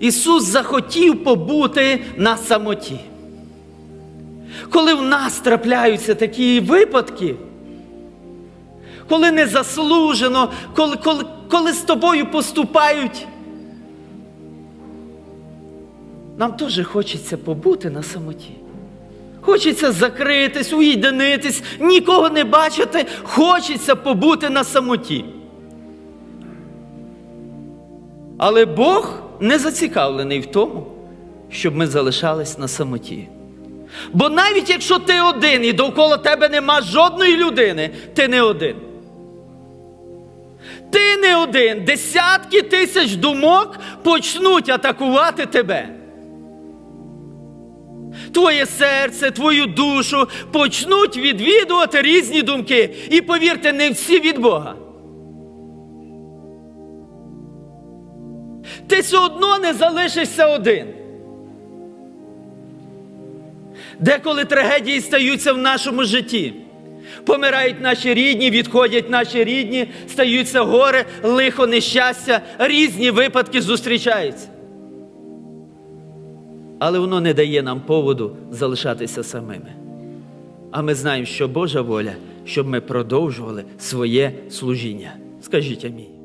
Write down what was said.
Ісус захотів побути на самоті. Коли в нас трапляються такі випадки, коли незаслужено, коли, коли, коли з тобою поступають, нам теж хочеться побути на самоті. Хочеться закритись, уєдинитись, нікого не бачити, хочеться побути на самоті. Але Бог не зацікавлений в тому, щоб ми залишались на самоті. Бо навіть якщо ти один і довкола тебе нема жодної людини, ти не один. Ти не один. Десятки тисяч думок почнуть атакувати тебе. Твоє серце, твою душу почнуть відвідувати різні думки. І повірте, не всі від Бога. Ти все одно не залишишся один. Деколи трагедії стаються в нашому житті. Помирають наші рідні, відходять наші рідні, стаються горе, лихо, нещастя, різні випадки зустрічаються. Але воно не дає нам поводу залишатися самими. А ми знаємо, що Божа воля, щоб ми продовжували своє служіння. Скажіть амінь.